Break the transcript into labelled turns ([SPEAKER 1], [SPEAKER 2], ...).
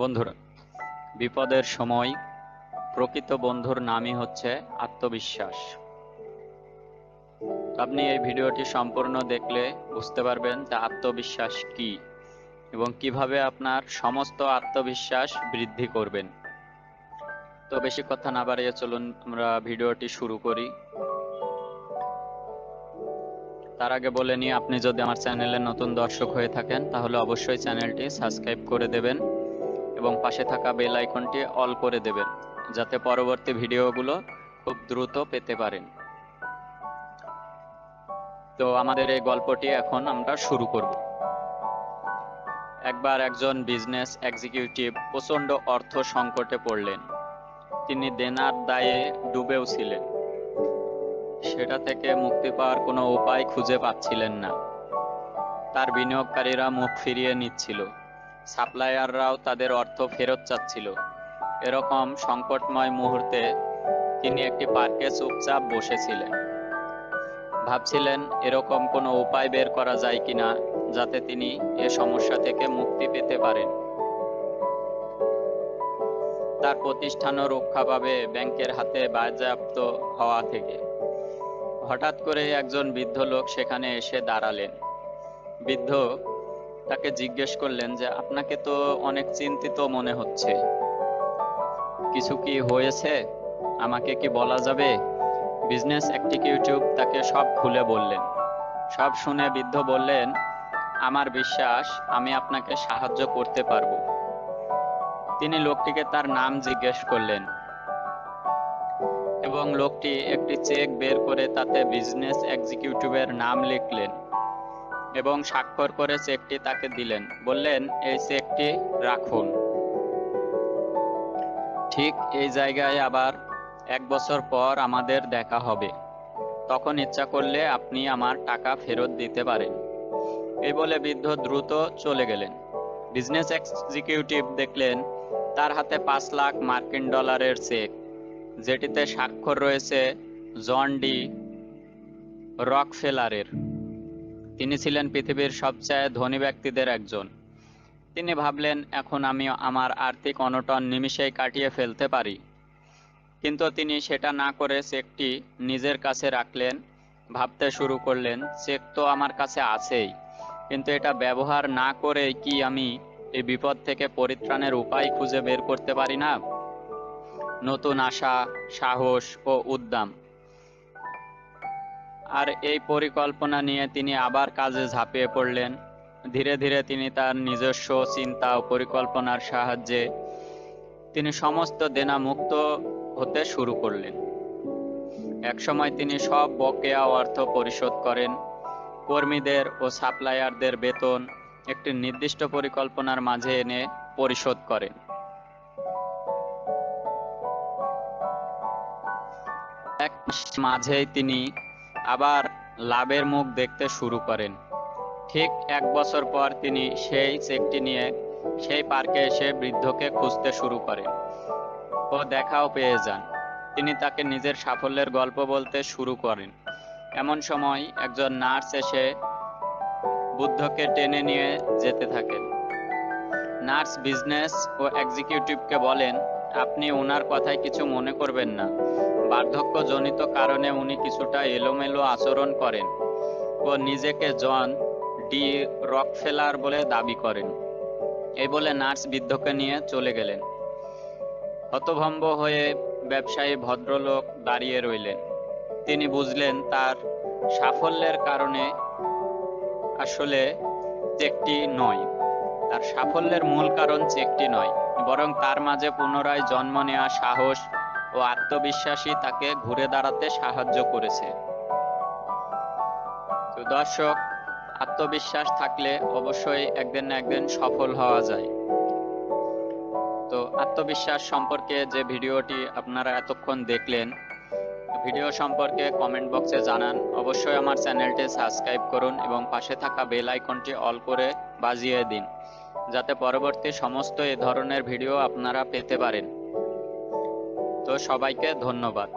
[SPEAKER 1] বন্ধুরা, বিপদের সময় প্রকৃত বন্ধুর নামই হচ্ছে আত্মবিশ্বাস। আপনি এই ভিডিওটি সম্পূর্ণ দেখলে বুঝতে পারবেন যে আত্মবিশ্বাস কি এবং কীভাবে আপনার সমস্ত আত্মবিশ্বাস বৃদ্ধি করবেন। তো বেশি কথা না বাড়িয়ে চলুন, আমরা ভিডিওটি শুরু করি। তার আগে বলে নিই, আপনি যদি আমার চ্যানেলে নতুন দর্শক হয়ে থাকেন, তাহলে অবশ্যই চ্যানেলটি সাবস্ক্রাইব করে দেবেন। এবং পাশে থাকা বেল আইকনটি অল করে দেবেন, যাতে পরবর্তী ভিডিওগুলো খুব দ্রুত পেতে পারেন। তো আমাদের এই গল্পটি এখন আমরা শুরু করব। একবার একজন বিজনেস এক্সিকিউটিভ প্রচণ্ড অর্থ সংকটে পড়লেন। তিনি দেনার দায়ে ডুবেও ছিলেন। সেটা থেকে মুক্তি পাওয়ার কোনো উপায় খুঁজে পাচ্ছিলেন না। তার বিনিয়োগকারীরা মুখ ফিরিয়ে নিচ্ছিল। সাপ্লায়াররাও তাদের অর্থ ফেরত চাচ্ছিল। এরকম সংকটময় মুহূর্তে তিনি একটি পার্কে চুপচাপ বসেছিলেন। ভাবছিলেন, এরকম কোনো উপায় বের করা যায় কিনা, যাতে তিনি এ সমস্যা থেকে মুক্তি পেতে পারেন। তার প্রতিষ্ঠানও রক্ষা পাবে ব্যাংকের হাতে বাজেয়াপ্ত হওয়া থেকে। হঠাৎ করে একজন বৃদ্ধ লোক সেখানে এসে দাঁড়ালেন। বৃদ্ধ তাকে জিজ্ঞেস করলেন যে, আপনাকে তো অনেক চিন্তিত মনে হচ্ছে। কিছু কি হয়েছে? আমাকে কি বলা যাবে? বিজনেস এক্সিকিউটিভ তাকে সব খুলে বললেন। সব শুনে বৃদ্ধ বললেন, আমার বিশ্বাস, আমি আপনাকে সাহায্য করতে পারব। তিনি লোকটিকে তার নাম জিজ্ঞেস করলেন এবং লোকটি একটি চেক বের করে তাতে বিজনেস এক্সিকিউটিভের নাম লিখলেন। এবং স্বাক্ষর করে চেকটি তাকে দিলেন। বললেন, এই চেকটি রাখুন। ঠিক এই জায়গায় আবার এক বছর পর আমাদের দেখা হবে। তখন ইচ্ছা করলে আপনি আমার টাকা ফেরত দিতে পারেন। এই বলে বৃদ্ধ দ্রুত চলে গেলেন। বিজনেস এক্সিকিউটিভ দেখলেন, তার হাতে পাঁচ লাখ মার্কিন ডলারের চেক, যেটিতে স্বাক্ষর রয়েছে জন ডি রকফেলারের। তিনি ছিলেন পৃথিবীর সবচেয়ে ধনী ব্যক্তিদের একজন। তিনি ভাবলেন, এখন আমি আমার আর্থিক অনটন নিমিষেই কাটিয়ে ফেলতে পারি। কিন্তু তিনি সেটা না করে চেকটি নিজের কাছে রাখলেন, ভাবতে শুরু করলেন, চেক তো আমার কাছে আছেই, কিন্তু এটা ব্যবহার না করে কি আমি এই বিপদ থেকে পরিত্রাণের উপায় খুঁজে বের করতে পারি না? নতুন আশা, সাহস ও উদ্যম। আর এই পরিকল্পনা নিয়ে তিনি আবার কাজে ঝাঁপিয়ে পড়লেন। ধীরে ধীরে তিনি তার নিজস্ব চিন্তা ও পরিকল্পনার সাহায্যে তিনি সমস্ত দেনা মুক্ত হতে শুরু করলেন। একসময় তিনি সব বকেয়া অর্থ পরিশোধ করেন। কর্মীদের ও সাপ্লায়ারদের বেতন একটি নির্দিষ্ট পরিকল্পনার মাঝে এনে পরিশোধ করেন। এক মাঝেই তিনি আবার লাভের মুখ দেখতে শুরু করেন। ঠিক এক বছর পর তিনি সেই চেকটি নিয়ে সেই পার্কে এসে বৃদ্ধকে খুঁজতে শুরু করেন ও দেখাও পেয়ে যান। তিনি তাকে নিজের সাফল্যের গল্প বলতে শুরু করেন। এমন সময় একজন নার্স এসে বুদ্ধকে টেনে নিয়ে যেতে থাকেন। নার্স বিজনেস ও এক্সিকিউটিভকে বলেন, আপনি ওনার কথায় কিছু মনে করবেন না। বার্ধক্যজনিত কারণে উনি কিছুটা এলোমেলো আচরণ করেন ও নিজেকে জন ডি রকফেলার বলে দাবি করেন। এই বলে নার্স বৃদ্ধকে নিয়ে চলে গেলেন। হতভম্ব হয়ে ব্যবসায়ী ভদ্রলোক দাঁড়িয়ে রইলেন। তিনি বুঝলেন তার সাফল্যের কারণে আসলে চেকটি নয়। তার সাফল্যের মূল কারণ চেকটি নয়, বরং তার মাঝে পুনরায় জন্ম নেওয়া সাহস ও আত্মবিশ্বাসী তাকে ঘুরে দাঁড়াতে সাহায্য করেছে। তো দর্শক, আত্মবিশ্বাস থাকলে অবশ্যই একদিন না একদিন সফল হওয়া যায়। তো আত্মবিশ্বাস সম্পর্কে যে ভিডিওটি আপনারা এতক্ষণ দেখলেন, ভিডিও সম্পর্কে কমেন্ট বক্সে জানান। অবশ্যই আমার চ্যানেলটি সাবস্ক্রাইব করুন এবং পাশে থাকা বেল আইকনটি অল করে বাজিয়ে দিন, যাতে পরবর্তী সমস্ত এ ধরনের ভিডিও আপনারা পেতে পারেন। তো সবাইকে ধন্যবাদ।